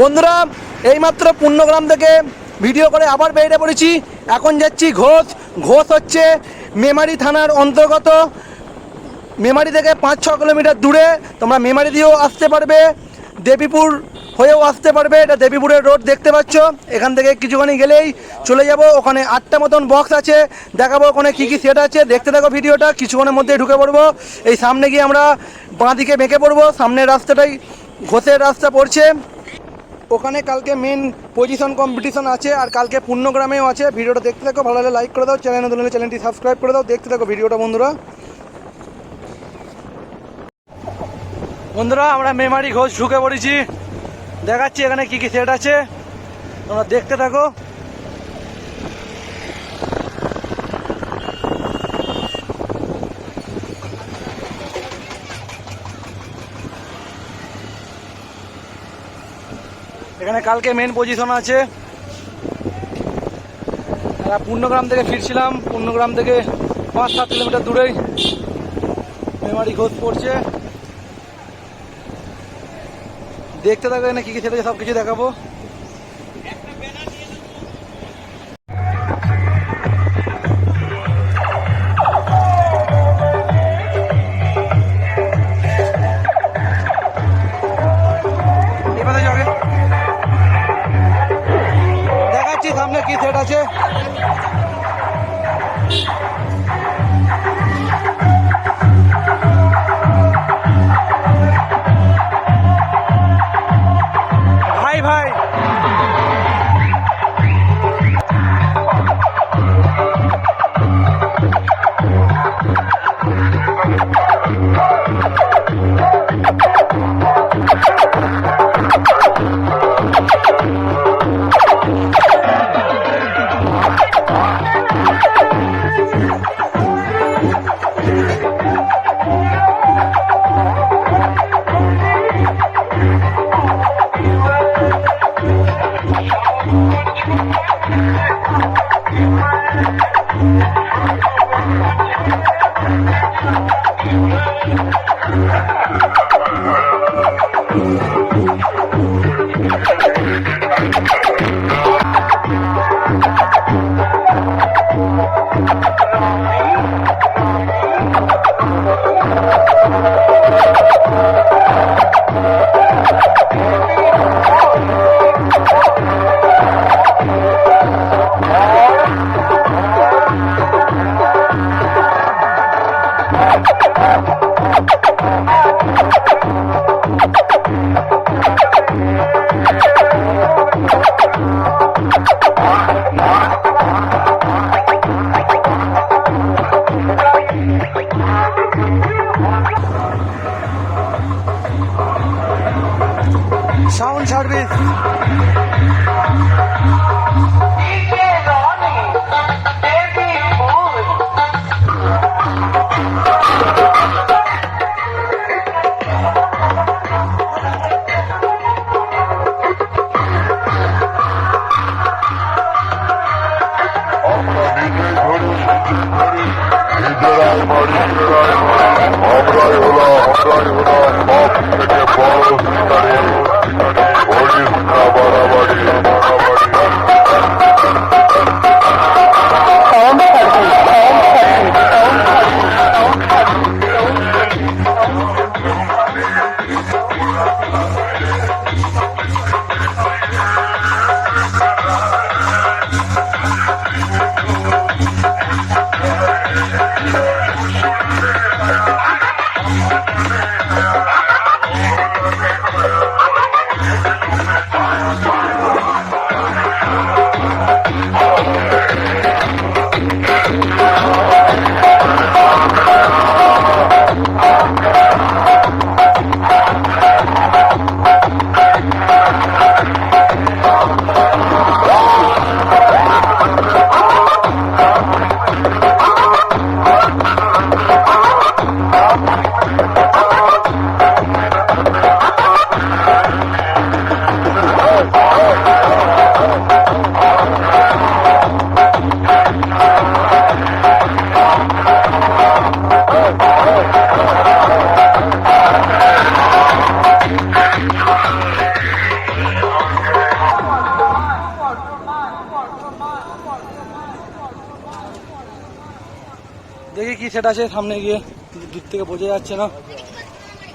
বন্ধুরা, এইমাত্র পূর্ণগ্রাম থেকে ভিডিও করে আবার বেরিয়ে পড়েছি। এখন যাচ্ছি ঘোষ। ঘোষ হচ্ছে মেমারি থানার অন্তর্গত। মেমারি থেকে পাঁচ ছ কিলোমিটার দূরে। তোমরা মেমারি দিয়েও আসতে পারবে। দেবীপুর হয়েও আসতে পারবে। এটা দেবীপুরের রোড, দেখতে পাচ্ছ? এখান থেকে কিছুখানি গেলেই চলে যাব। ওখানে আটটা মতন বক্স আছে। দেখাবো ওখানে কী কী সেট আছে। দেখতে থাকো ভিডিওটা। কিছুক্ষণের মধ্যে ঢুকে পড়ব। এই সামনে গিয়ে আমরা বাঁ দিকে বেঁকে পড়ব। সামনের রাস্তাটাই ঘোষের রাস্তা পড়ছে। ওখানে কালকে মেন পজিশন কম্পিটিশন আছে আর কালকে পূর্ণগ্রামেও আছে। ভিডিওটা দেখতে থাকো, ভালো লাগলে লাইক করে দাও চ্যানেল নতুন হলে চ্যানেলটি সাবস্ক্রাইব করে দাও। দেখতে থাকো ভিডিওটা, বন্ধুরা। বন্ধুরা, আমরা মেমারি ঘোষ ঢুকে পড়েছি। দেখাচ্ছি এখানে কি কি সেট আছে। তোমরা দেখতে থাকো। এখানে কালকে মেন পজিশন আছে। পূর্ণগ্রাম থেকে ফিরছিলাম, পূর্ণগ্রাম থেকে পাঁচ সাত কিলোমিটার দূরেই মেমারি ঘোষ পড়ছে। দেখতে থাকবে না কি কি সেটা সব কিছু দেখাবো। সামনে কি সেট আছে? ভাই নিজেরাই বড় বাড়াবাড়ি দিকে কি সেট আছে, সামনে গিয়ে দূর থেকে বোঝা যাচ্ছে না।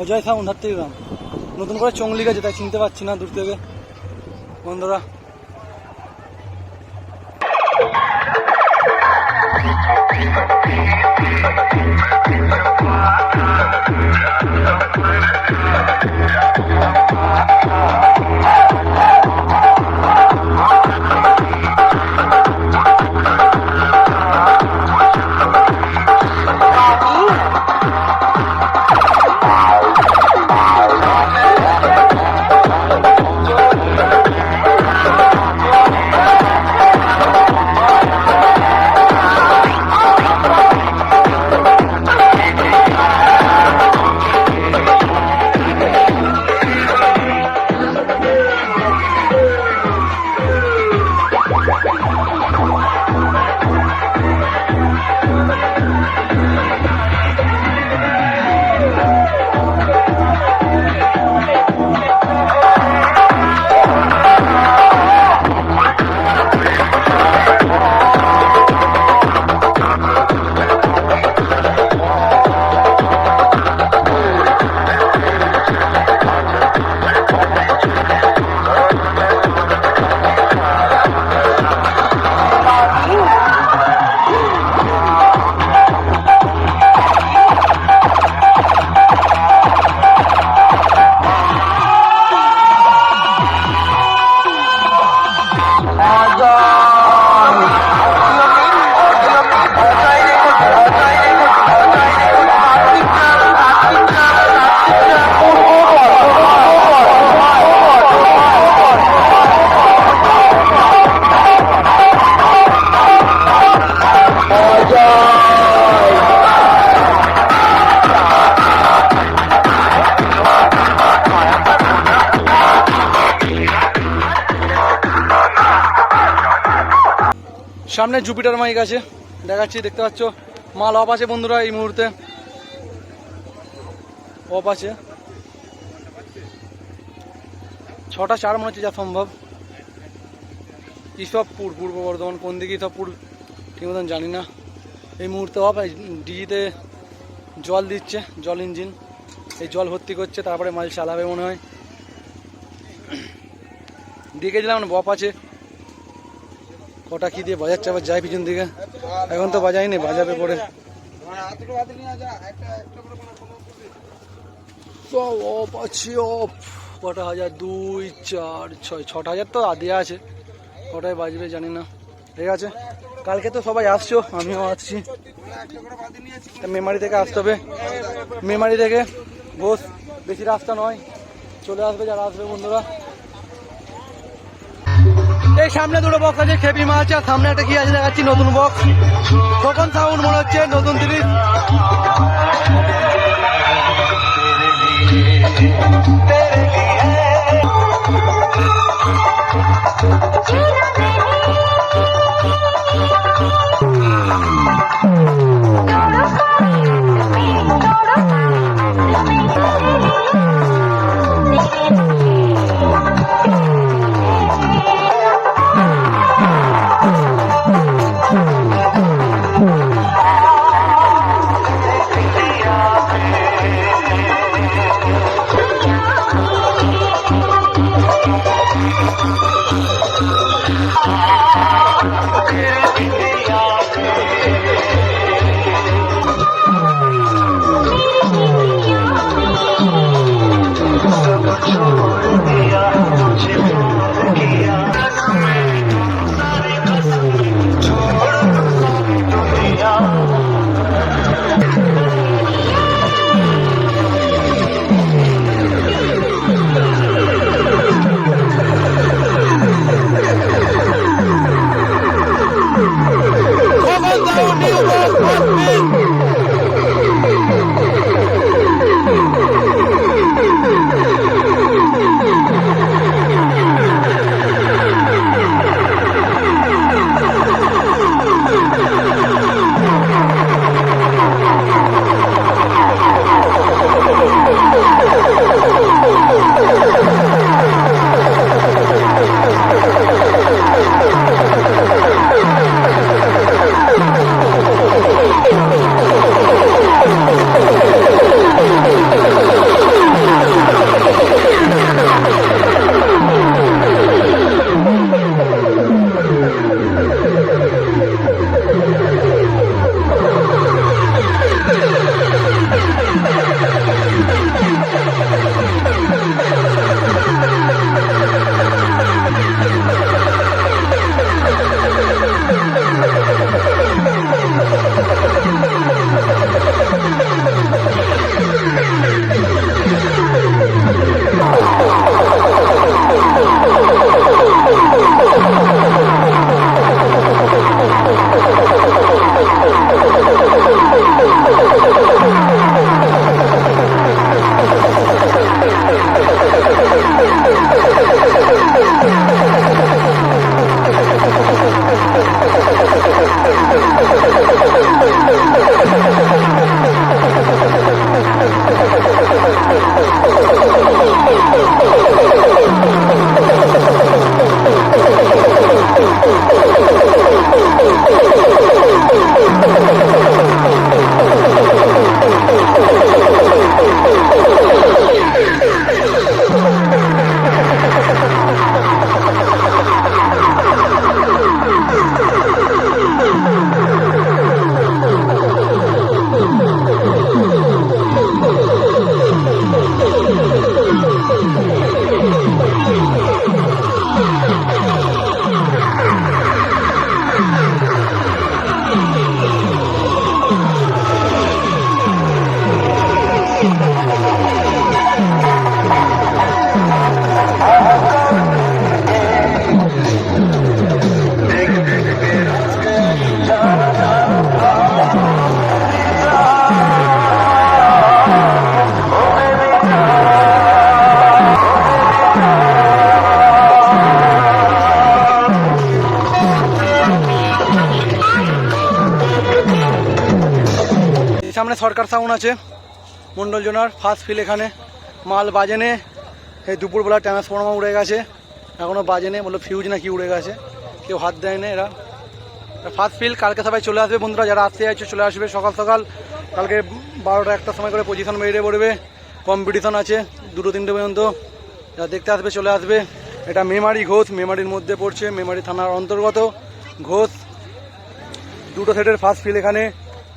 অজয় উনহাত্তর গ্রাম। নতুন করে চংলিকা যেটা, চিনতে পারছি না দূর থেকে। বন্ধুরা সামনে জুপিটার মাইক আছে। দেখাচ্ছি, দেখতে পাচ্ছ? মাল অফ আছে বন্ধুরা এই মুহূর্তে। অফ আছে। ছটা চার মনে হচ্ছে যা সম্ভব। ইসবপুর পূর্ব বর্ধমান, কোন দিকে ইসবপুর ঠিক মতন জানি না। এই মুহূর্তে অফ ডিজিতে জল দিচ্ছে, জল ইঞ্জিন। এই জল ভর্তি করছে, তারপরে মাল চালাবে মনে হয়। দিকে দিলাম বপ আছে। কটা কি দিয়ে বাজাচ্ছে আবার যায় পিছন দিকে? এখন তো বাজাইনি বাজাবে পরে। অফ আছে অফ কটা হাজার? দুই, চার, ছয়, ছটা হাজার তো দেওয়া আছে। কটায় বাজবে জানি না। ঠিক আছে? কালকে তো সবাই আসছো, আমিও আসছি। মেমারি থেকে আসতে হবে। মেমারি থেকে। বস, বেশি রাস্তা নয়। চলে আসবে যারা আসবে বন্ধুরা। এই সামনে দুটো বক্স আছে, খেপি মা আছে, আর সামনে একটা কি আছে দেখাচ্ছি, নতুন বক্স কখন সাউন্ড মনে হচ্ছে? নতুন তিরিশ Oh. Oh. সরকার সাউন্ড আছে। মন্ডল জোনার ফার্স্ট ফিল এখানে। মাল বাজেনে, এই দুপুরবেলা ট্রান্সফর্মার উড়ে গেছে। এখনও বাজেনে, বলল ফিউজ নাকি উড়ে গেছে। কেউ হাত দেয় না এরা। ফার্স্ট ফিল কালকে সবাই চলে আসবে বন্ধুরা, যারা আসতে চাইছে চলে আসবে সকাল সকাল। কালকে বারোটা একটার সময় করে পজিশন বেরিয়ে পড়বে। কম্পিটিশন আছে, দুটো তিনটে পর্যন্ত। যারা দেখতে আসবে চলে আসবে। এটা মেমারি ঘোষ, মেমারির মধ্যে পড়ছে। মেমারি থানার অন্তর্গত ঘোষ। দুটো সেটের ফার্স্ট ফিল এখানে।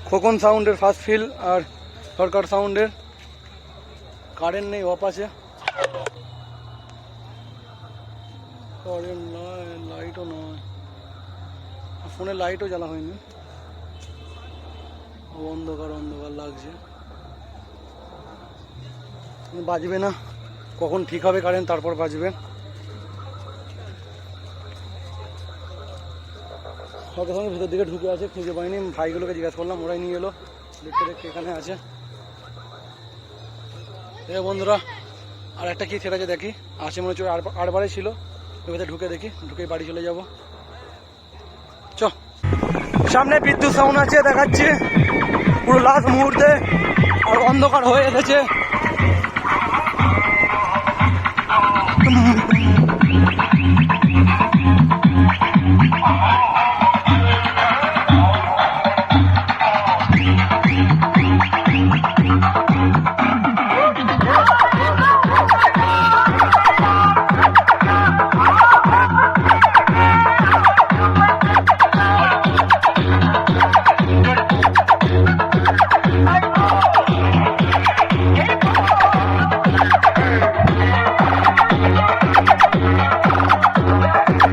খোকন সাউন্ডের ফার্স্ট ফিল আর সরকার সাউন্ডের। কারেন্ট নেই অফ আছে। কারেন্ট লাইটও নয়। ফোনে লাইটও জ্বালা হয়নি। অন্ধকার অন্ধকার লাগছে। বাজবে না। কখন ঠিক হবে কারেন্ট তারপর বাজবে। হয়তো সঙ্গে ভিতর দিকে ঢুকে আছে, খুঁজে পাইনি। ভাইগুলোকে জিজ্ঞাসা করলাম, ওরাই নিয়ে এলো। দেখতে দেখতে এখানে আছে। এ বন্ধুরা, আর একটা কি যে দেখি। আছে মনে হচ্ছে আটবারে ছিল। ওই ভেতরে ঢুকে দেখি ঢুকে বাড়ি চলে যাব। চ। সামনে বিদ্যুৎ সাউন্ড আছে, দেখাচ্ছি। পুরো লাস্ট মুহূর্তে আর অন্ধকার হয়ে এসেছে।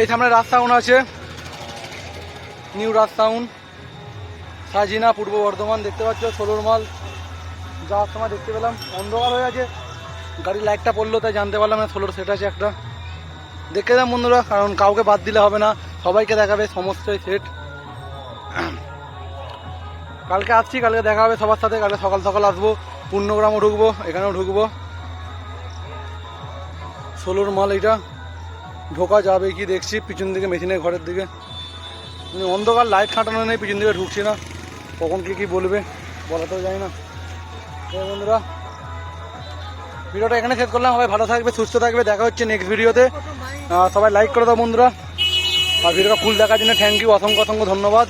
এই সামনে রাজ সাউন্ড আছে। নিউ রাজ সাউন্ড সাজিনা পূর্ব বর্ধমান, দেখতে পাচ্ছ? ষোলোর মাল। যাওয়ার সময় দেখতে পেলাম। অন্ধকার হয়ে আছে। গাড়ির লাইটটা পড়ল, তাই জানতে পারলাম না ষোলোর সেট আছে একটা। দেখে দাম বন্ধুরা, কারণ কাউকে বাদ দিলে হবে না। সবাইকে দেখাবে সমস্ত সেট কালকে আসছি, কালকে দেখা হবে সবার সাথে, কালকে সকাল সকাল আসব, পূর্ণগ্রামও ঢুকবো, এখানেও ঢুকবো। ষোলোর মাল এইটা। ঢোকা যাবে কি দেখছি, পিছন দিকে মেশিনের ঘরের দিকে। মানে অন্ধকার লাইট খাটানো নেই, পিছন দিকে ঢুকছি না। কখন কি কী বলবে বলা তো যায় না বন্ধুরা, ভিডিওটা এখানে শেষ করলাম। সবাই ভালো থাকবে, সুস্থ থাকবে। দেখা হচ্ছে নেক্সট ভিডিওতে। সবাই লাইক করে দাও বন্ধুরা। আর ভিডিওটা ফুল দেখার জন্য থ্যাংক ইউ অসংখ্য অসংখ্য ধন্যবাদ।